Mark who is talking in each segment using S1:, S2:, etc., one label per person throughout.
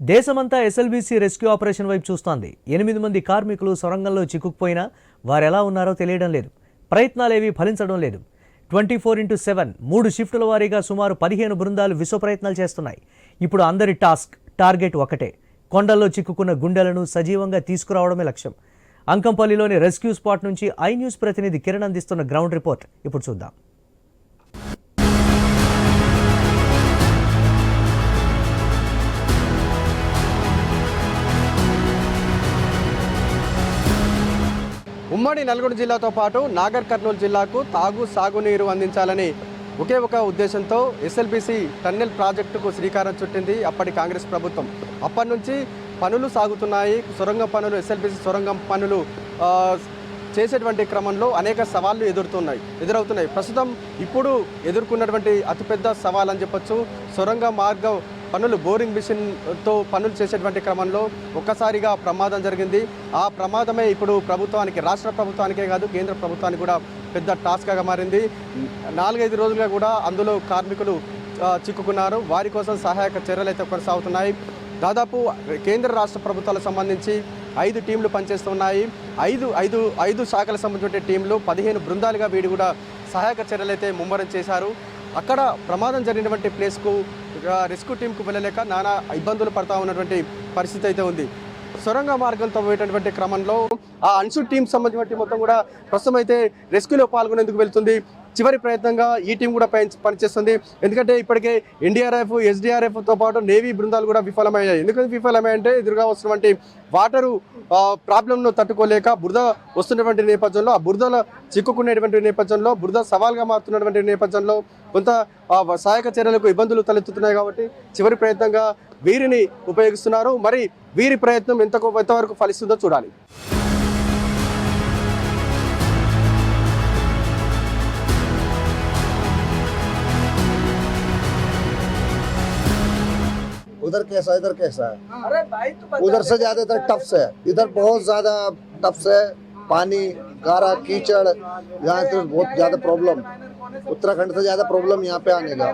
S1: దేశమంతా SLBC rescue operation వైపు చూస్తోంది. ఎనిమిది మంది కార్మికులు సొరంగంలో చిక్కుకుపోయినా వారు ఎలా ఉన్నారో తెలియడం లేదు. ప్రయత్నాలేవి ఫలించడం లేదు. ట్వంటీ ఫోర్ ఇంటూ సెవెన్ మూడు షిఫ్టుల వారీగా సుమారు పదిహేను బృందాలు విశ్వ ప్రయత్నాలు చేస్తున్నాయి. ఇప్పుడు అందరి టాస్క్ టార్గెట్ ఒకటే. కొండల్లో చిక్కుకున్న గుండెలను సజీవంగా తీసుకురావడమే లక్ష్యం. అంకంపల్లిలోని రెస్క్యూ స్పాట్ నుంచి ఐ న్యూస్ ప్రతినిధి కిరణ్ అందిస్తున్న గ్రౌండ్ రిపోర్ట్. ఇప్పుడు చూద్దాం.
S2: ఉమ్మడి నల్గొండ జిల్లాతో పాటు నాగర్ కర్నూలు జిల్లాకు తాగు సాగునీరు అందించాలని ఒకే ఒక ఉద్దేశంతో ఎస్ఎల్బిసి టన్నెల్ ప్రాజెక్టుకు శ్రీకారం చుట్టింది అప్పటి కాంగ్రెస్ ప్రభుత్వం. అప్పటి నుంచి పనులు సాగుతున్నాయి. సొరంగం పనులు ఎస్ఎల్బిసి సొరంగం పనులు చేసేటువంటి క్రమంలో అనేక సవాళ్ళు ఎదురుతున్నాయి ఎదురవుతున్నాయి. ప్రస్తుతం ఇప్పుడు ఎదుర్కొన్నటువంటి అతిపెద్ద సవాల్ అని చెప్పొచ్చు. సొరంగ మార్గం పనులు బోరింగ్ మిషన్తో పనులు చేసేటువంటి క్రమంలో ఒక్కసారిగా ప్రమాదం జరిగింది. ఆ ప్రమాదమే ఇప్పుడు ప్రభుత్వానికి రాష్ట్ర ప్రభుత్వానికే కాదు కేంద్ర ప్రభుత్వానికి కూడా పెద్ద టాస్క్గా మారింది. నాలుగైదు రోజులుగా కూడా అందులో కార్మికులు చిక్కుకున్నారు. వారి కోసం సహాయక చర్యలు అయితే కొనసాగుతున్నాయి. దాదాపు కేంద్ర రాష్ట్ర ప్రభుత్వాలకు సంబంధించి ఐదు టీంలు పనిచేస్తున్నాయి. ఐదు ఐదు ఐదు శాఖలకు సంబంధించిన టీంలు పదిహేను బృందాలుగా వీడి కూడా సహాయక చర్యలు అయితే ముమ్మరం చేశారు. అక్కడ ప్రమాదం జరిగినటువంటి ప్లేస్కు రెస్క్యూ టీంకు వెళ్ళలేక నానా ఇబ్బందులు పడతా ఉన్నటువంటి పరిస్థితి అయితే ఉంది. సొరంగ మార్గంతో పోయేటటువంటి క్రమంలో ఆ అన్సు టీం సంబంధించిన మొత్తం కూడా ప్రస్తుతం అయితే రెస్క్యూలో పాల్గొనేందుకు వెళ్తుంది. చివరి ప్రయత్నంగా ఈ టీం కూడా పనిచేస్తుంది. ఎందుకంటే ఇప్పటికే ఎన్డీఆర్ఎఫ్ ఎస్డీఆర్ఎఫ్తో పాటు నేవీ బృందాలు కూడా విఫలమయ్యాయి. ఎందుకంటే విఫలమయ్యంటే ఎదురుగా వస్తున్నటువంటి వాటరు ప్రాబ్లంను తట్టుకోలేక బురద వస్తున్నటువంటి నేపథ్యంలో ఆ బురదలో చిక్కుకునేటువంటి నేపథ్యంలో బురద సవాల్గా మారుతున్నటువంటి నేపథ్యంలో కొంత సహాయక చర్యలకు ఇబ్బందులు తలెత్తుతున్నాయి కాబట్టి చివరి ప్రయత్నంగా వీరిని ఉపయోగిస్తున్నారు. మరి వీరి ప్రయత్నం ఎంతకు ఎంతవరకు ఫలిస్తుందో చూడాలి.
S3: उधर कैसा इधर कैसा है? उधर से ज़्यादातर टफ्स है। इधर बहुत ज़्यादा टफ्स है। पानी गारा कीचड़ यहाँ से बहुत ज़्यादा प्रॉब्लम उत्तराखंड से ज़्यादा प्रॉब्लम यहाँ पे आने का।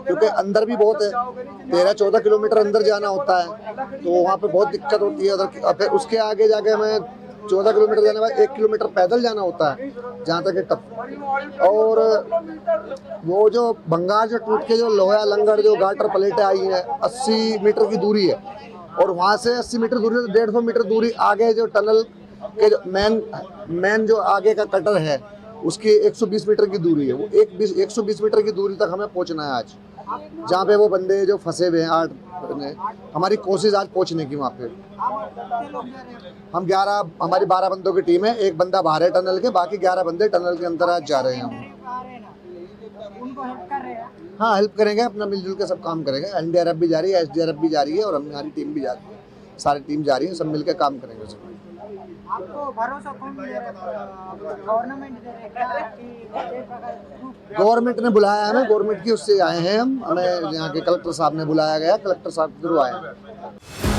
S3: क्योंकि अंदर भी बहुत है। तेरह चौदह किलोमीटर अंदर जाना होता है। तो वहाँ पे बहुत दिक्कत होती है उधर उसके आगे जाके हमें चौदह किलोमीटर जाने बाद एक किलोमीटर पैदल जाना होता है, जहाँ तक टप और वो जो भंगार जो टूट के जो लोहा लंगड़, जो गाटर प्लेटें आई हैं, अस्सी मीटर की दूरी है। और वहाँ से अस्सी मीटर दूरी से डेढ़ सौ मीटर दूरी आगे जो टनल के जो मेन मेन जो आगे का कटर है, उसकी 120 मीटर की दूरी है। वो एक बीस मीटर की दूरी तक हमें पहुँचना है आज, जहाँ पे वो बंदे जो फंसे हुए हैं, आठ ने हमारी कोशिश आज पहुँचने की वहाँ पे। हम ग्यारह हमारी बारह बंदों की टीम है एक बंदा बाहर है टनल के बाकी ग्यारह बंदे टनल के अंदर आज जा रहे हैं हम।
S4: हैं?
S3: हेल्प करेंगे अपना मिलजुल के सब काम करेंगे। एनडीआरएफ भी जा रही है एसडीआरएफ भी जा रही है और हम- हमारी टीम भी जा रही है। सारी टीम जा रही है सब मिलकर काम करेंगे उसमें।
S4: गवर्नमेंट दे रहे क्या कि ये प्रकार
S3: गवर्नमेंट ने बुलाया है हमें गवर्नमेंट की उससे आए हैं हम हमें यहाँ के कलेक्टर साहब ने बुलाया गया कलेक्टर साहब के थ्रू आए हैं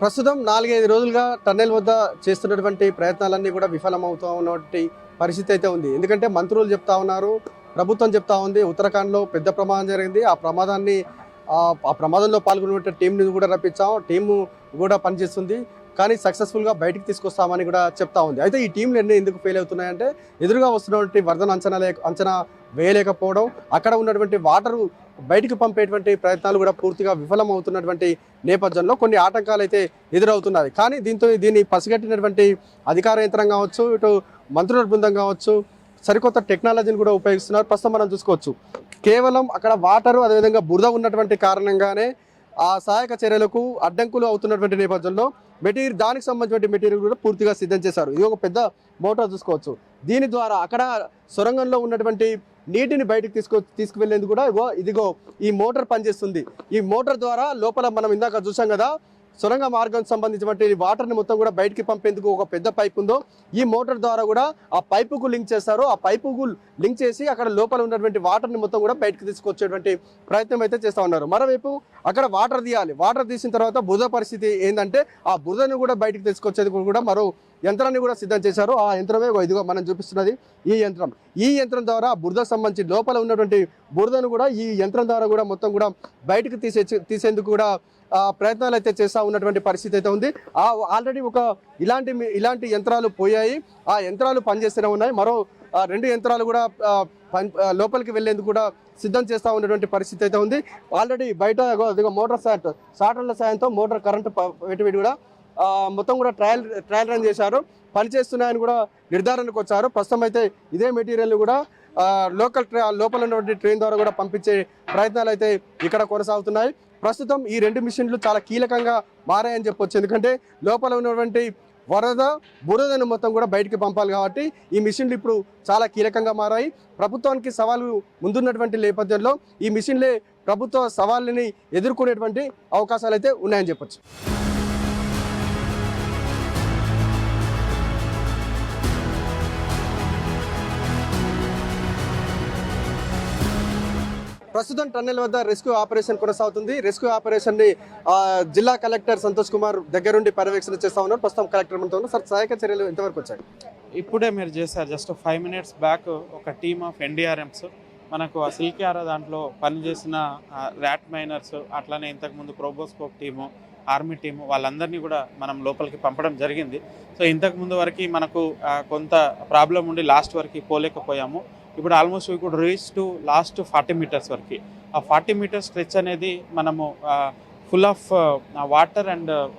S2: ప్రస్తుతం నాలుగైదు రోజులుగా టన్నెల్ వద్ద చేస్తున్నటువంటి ప్రయత్నాలన్నీ కూడా విఫలమవుతూ ఉన్నటువంటి పరిస్థితి అయితే ఉంది ఎందుకంటే మంత్రులు చెప్తా ఉన్నారు ప్రభుత్వం చెప్తా ఉంది ఉత్తరాఖండ్లో పెద్ద ప్రమాదం జరిగింది. ఆ ప్రమాదాన్ని ఆ ప్రమాదంలో పాల్గొన్న టీంని కూడా రప్పించాం. టీము కూడా పనిచేస్తుంది. కానీ సక్సెస్ఫుల్గా బయటికి తీసుకొస్తామని కూడా చెప్తా ఉంది. అయితే ఈ టీంలు ఎన్ని ఎందుకు ఫెయిల్ అవుతున్నాయంటే ఎదురుగా వస్తున్నటువంటి వరదను అంచనా లేక అంచనా వేయలేకపోవడం అక్కడ ఉన్నటువంటి వాటరు బయటికి పంపేటువంటి ప్రయత్నాలు కూడా పూర్తిగా విఫలం అవుతున్నటువంటి నేపథ్యంలో కొన్ని ఆటంకాలు అయితే ఎదురవుతున్నాయి. కానీ దీంతో దీన్ని పసిగట్టినటువంటి అధికార యంత్రం కావచ్చు ఇటు మంత్రుల బృందం కావచ్చు సరికొత్త టెక్నాలజీని కూడా ఉపయోగిస్తున్నారు. ప్రస్తుతం మనం చూసుకోవచ్చు. కేవలం అక్కడ వాటరు అదేవిధంగా బురద ఉన్నటువంటి కారణంగానే ఆ సహాయక చర్యలకు అడ్డంకులు అవుతున్నటువంటి నేపథ్యంలో మెటీరియల్ దానికి సంబంధించిన మెటీరియల్ కూడా పూర్తిగా సిద్ధం చేశారు. ఇది ఒక పెద్ద మోటార్ చూసుకోవచ్చు. దీని ద్వారా అక్కడ సొరంగంలో ఉన్నటువంటి నీటిని బయటకు తీసుకో తీసుకువెళ్ళేందుకు కూడా ఇగో ఇదిగో ఈ మోటార్ పనిచేస్తుంది. ఈ మోటార్ ద్వారా లోపల మనం ఇందాక చూసాం కదా సొరంగ మార్గం సంబంధించినటువంటి వాటర్ని మొత్తం కూడా బయటికి పంపేందుకు ఒక పెద్ద పైప్ ఉందో ఈ మోటార్ ద్వారా కూడా ఆ పైపుకు లింక్ చేస్తారు. ఆ పైపుకు లింక్ చేసి అక్కడ లోపల ఉన్నటువంటి వాటర్ని మొత్తం కూడా బయటకు తీసుకొచ్చేటువంటి ప్రయత్నం అయితే చేస్తూ ఉన్నారు. మరోవైపు అక్కడ వాటర్ తీయాలి. వాటర్ తీసిన తర్వాత బురద పరిస్థితి ఏంటంటే ఆ బురదను కూడా బయటకు తీసుకొచ్చేది కూడా మరో యంత్రాన్ని కూడా సిద్ధం చేశారు. ఆ యంత్రమే ఇదిగో మనం చూపిస్తున్నది ఈ యంత్రం. ఈ యంత్రం ద్వారా బురదకు సంబంధించి లోపల ఉన్నటువంటి బురదను కూడా ఈ యంత్రం ద్వారా కూడా మొత్తం కూడా బయటకు తీసే తీసేందుకు కూడా ప్రయత్నాలు అయితే చేస్తూ ఉన్నటువంటి పరిస్థితి అయితే ఉంది. ఆ ఆల్రెడీ ఒక ఇలాంటి ఇలాంటి యంత్రాలు పోయాయి. ఆ యంత్రాలు పనిచేస్తూనే ఉన్నాయి. మరో రెండు యంత్రాలు కూడా లోపలికి వెళ్ళేందుకు కూడా సిద్ధం చేస్తూ ఉన్నటువంటి పరిస్థితి అయితే ఉంది. ఆల్రెడీ బయట మోటార్ సాట్ సాటర్ల సాయంతో మోటార్ కరెంటు పెట్టి కూడా మొత్తం కూడా ట్రయల్ ట్రయల్ రన్ చేశారు. పనిచేస్తున్నాయని కూడా నిర్ధారణకు వచ్చారు. ప్రస్తుతం అయితే ఇదే మెటీరియల్ కూడా లోకల్ ట్రై లోపల ఉన్నటువంటి ట్రైన్ ద్వారా కూడా పంపించే ప్రయత్నాలు అయితే ఇక్కడ కొనసాగుతున్నాయి. ప్రస్తుతం ఈ రెండు మిషన్లు చాలా కీలకంగా మారాయని చెప్పొచ్చు. ఎందుకంటే లోపల ఉన్నటువంటి వరద బురదను మొత్తం కూడా బయటికి పంపాలి కాబట్టి ఈ మిషన్లు ఇప్పుడు చాలా కీలకంగా మారాయి. ప్రభుత్వానికి సవాలు ముందున్నటువంటి నేపథ్యంలో ఈ మిషన్లే ప్రభుత్వ సవాళ్ళని ఎదుర్కొనేటువంటి అవకాశాలు అయితే ఉన్నాయని చెప్పొచ్చు. ప్రస్తుతం టన్నెల్ వద్ద రెస్క్యూ ఆపరేషన్ కొనసాగుతుంది. రెస్క్యూ ఆపరేషన్ని జిల్లా కలెక్టర్ సంతోష్ కుమార్ దగ్గరుండి పర్యవేక్షణ చేస్తా ఉన్నారు. ప్రస్తుతం కలెక్టర్ మనతో ఉన్నారు. సార్ సహాయక చర్యలు ఎంతవరకు వచ్చాయి?
S5: ఇప్పుడే మీరు చేశారు. జస్ట్ ఫైవ్ మినిట్స్ బ్యాక్ ఒక టీమ్ ఆఫ్ ఎన్డీఆర్ఎంస్ మనకు ఆ సిల్కియారా దాంట్లో పనిచేసిన ర్యాట్ మైనర్స్ అట్లానే ఇంతకుముందు ప్రోబోస్కోప్ టీము ఆర్మీ టీము వాళ్ళందరినీ కూడా మనం లోపలికి పంపడం జరిగింది. సో ఇంతకుముందు వరకు మనకు కొంత ప్రాబ్లం ఉండి లాస్ట్ వరకు పోలేకపోయాము. ఇప్పుడు almost we could reach to last forty metres వరకు. ఆ ఫార్టీ మీటర్స్ స్ట్రెచ్ అనేది మనము full of water and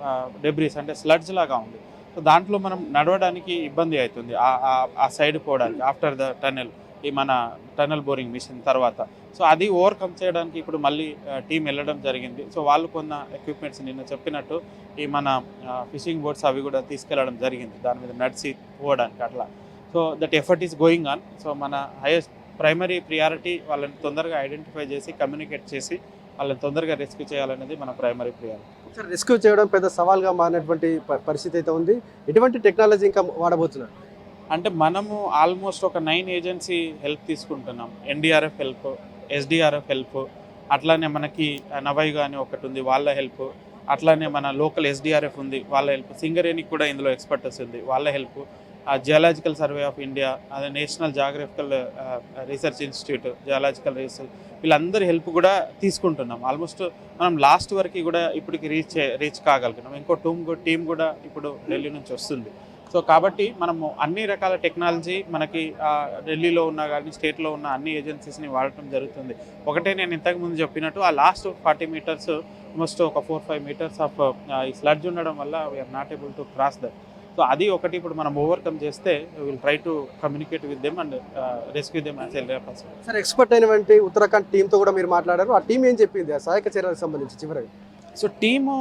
S5: debris అంటే స్లడ్జ్ లాగా ఉంది. సో దాంట్లో మనం నడవడానికి ఇబ్బంది అవుతుంది ఆ- ఆ- సైడ్ పోవడానికి ఆఫ్టర్ ద టనెల్ ఈ మన టనల్ బోరింగ్ మిషన్ తర్వాత. సో అది ఓవర్కమ్ చేయడానికి ఇప్పుడు మళ్ళీ టీం వెళ్ళడం జరిగింది. సో వాళ్ళు కొన్న ఎక్విప్మెంట్స్ నిన్న చెప్పినట్టు ఈ మన ఫిషింగ్ బోట్స్ అవి కూడా తీసుకెళ్ళడం జరిగింది. దాని మీద నడిచి పోవడానికి అట్లా. So that effort is going on so మన హైయెస్ట్ ప్రైమరీ ప్రియారిటీ వాళ్ళని తొందరగా ఐడెంటిఫై చేసి కమ్యూనికేట్ చేసి వాళ్ళని తొందరగా రెస్క్యూ చేయాలనేది మన ప్రైమరీ ప్రియారిటీ
S2: సార్ రెస్క్యూ చేయడం పెద్ద సవాల్గా మారినటువంటి పరిస్థితి అయితే ఉంది. ఎటువంటి టెక్నాలజీ ఇంకా వాడబోతున్నారు?
S5: అంటే మనము ఆల్మోస్ట్ ఒక నైన్ ఏజెన్సీ హెల్ప్ తీసుకుంటున్నాం. ఎన్డీఆర్ఎఫ్ హెల్ప్ ఎస్డిఆర్ఎఫ్ హెల్ప్ అట్లానే మనకి నవై కానీ ఒకటి ఉంది వాళ్ళ హెల్ప్ అట్లానే మన లోకల్ ఎస్డిఆర్ఎఫ్ ఉంది వాళ్ళ హెల్ప్ సింగరేణికి కూడా ఇందులో ఎక్స్పర్టస్ ఉంది వాళ్ళ హెల్ప్ ఆ జియాలజికల్ సర్వే ఆఫ్ ఇండియా అదే national geographical research institute geological research వీళ్ళందరి హెల్ప్ కూడా తీసుకుంటున్నాం. ఆల్మోస్ట్ మనం లాస్ట్ వరకు కూడా ఇప్పటికి రీచ్ రీచ్ కాగలుగుతున్నాం. ఇంకో టీమ్ టీం కూడా ఇప్పుడు ఢిల్లీ నుంచి వస్తుంది. సో కాబట్టి మనము అన్ని రకాల టెక్నాలజీ మనకి ఢిల్లీలో ఉన్న కానీ స్టేట్లో ఉన్న అన్ని ఏజెన్సీస్ని వాడటం జరుగుతుంది. ఒకటే నేను ఇంతకుముందు చెప్పినట్టు ఆ లాస్ట్ ఫార్టీ మీటర్స్ ఆల్మోస్ట్ ఒక ఫోర్ ఫైవ్ మీటర్స్ ఆఫ్ ఈ స్లడ్జ్ ఉండడం వల్ల we're not able to cross that so అది ఒకటి ఇప్పుడు మనం ఓవర్కమ్ చేస్తే will try to communicate with them and rescue them as all possible
S2: sir expert అయినటువంటి ఉత్తరాఖండ్ టీంతో కూడా మీరు మాట్లాడారు. ఆ టీం ఏం చెప్పింది? ఆ సహాయక చర్యలకు సంబంధించి చివరిగా.
S5: సో టీము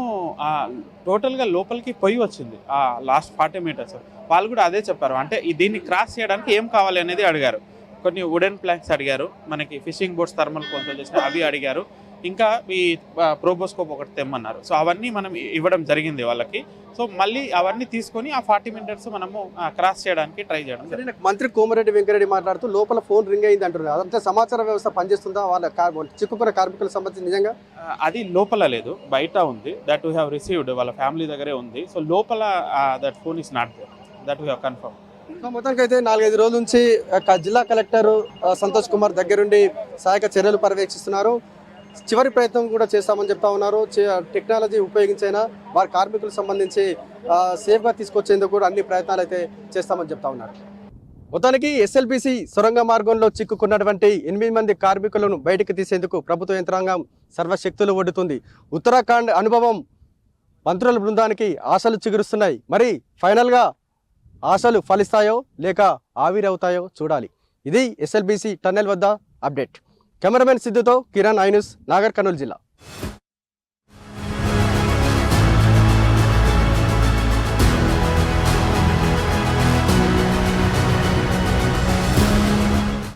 S5: టోటల్గా లోపలికి పోయి వచ్చింది. ఆ లాస్ట్ ఫార్టీ మీటర్స్. వాళ్ళు కూడా అదే చెప్పారు. అంటే దీన్ని క్రాస్ చేయడానికి ఏం కావాలి అనేది అడిగారు. కొన్ని వుడెన్ ప్లాంక్స్ అడిగారు. మనకి ఫిషింగ్ బోట్స్ థర్మల్ కొలతలు చేసిన అవి అడిగారు. ఇంకా ఈ ప్రోబోస్కోప్ ఒకటి తెమ్మన్నారు. సో అవన్నీ మనం ఇవ్వడం జరిగింది వాళ్ళకి. సో మళ్ళీ అవన్నీ తీసుకొని ఆ ఫార్టీ మీటర్స్ మనము క్రాస్ చేయడానికి ట్రై చేయడం
S2: మంత్రి కోమరెడ్డి వెంకరెడ్డి మాట్లాడుతూ లోపల ఫోన్ రింగ్ అయింది అంటున్నారు. అదంతా సమాచార వ్యవస్థ పనిచేస్తుందా? వాళ్ళ చిక్కుకున్న కార్మికులకు సంబంధించి నిజంగా?
S5: అది లోపల లేదు. బయట ఉంది. దట్ వీ హ్యావ్ రిసీవ్డ్ వాళ్ళ ఫ్యామిలీ దగ్గరే ఉంది. సో లోపల that phone is not that we have confirm
S2: so మొత్తానికి అయితే నాలుగైదు రోజుల నుంచి జిల్లా కలెక్టర్ సంతోష్ కుమార్ దగ్గరుండి సహాయక చర్యలు పర్యవేక్షిస్తున్నారు. చివరి ప్రయత్నం కూడా చేస్తామని చెప్తా ఉన్నారు. టెక్నాలజీ ఉపయోగించైనా వారి కార్మికులకు సంబంధించి సేఫ్గా తీసుకొచ్చేందుకు కూడా అన్ని ప్రయత్నాలు అయితే చేస్తామని చెప్తా ఉన్నారు. మొత్తానికి ఎస్ఎల్బిసి సొరంగ మార్గంలో చిక్కుకున్నటువంటి ఎనిమిది మంది కార్మికులను బయటకు తీసేందుకు ప్రభుత్వ యంత్రాంగం సర్వశక్తులు ఒడ్డుతుంది. ఉత్తరాఖండ్ అనుభవం మంత్రుల బృందానికి ఆశలు చిగురుస్తున్నాయి. మరి ఫైనల్గా ఆశలు ఫలిస్తాయో లేక ఆవిరవుతాయో చూడాలి. ఇది ఎస్ఎల్బిసి టన్నెల్ వద్ద అప్డేట్. కెమెరామెన్ సిద్ధుతో కిరణ్ ఐనుస్ నాగర్ కర్నూలు జిల్లా.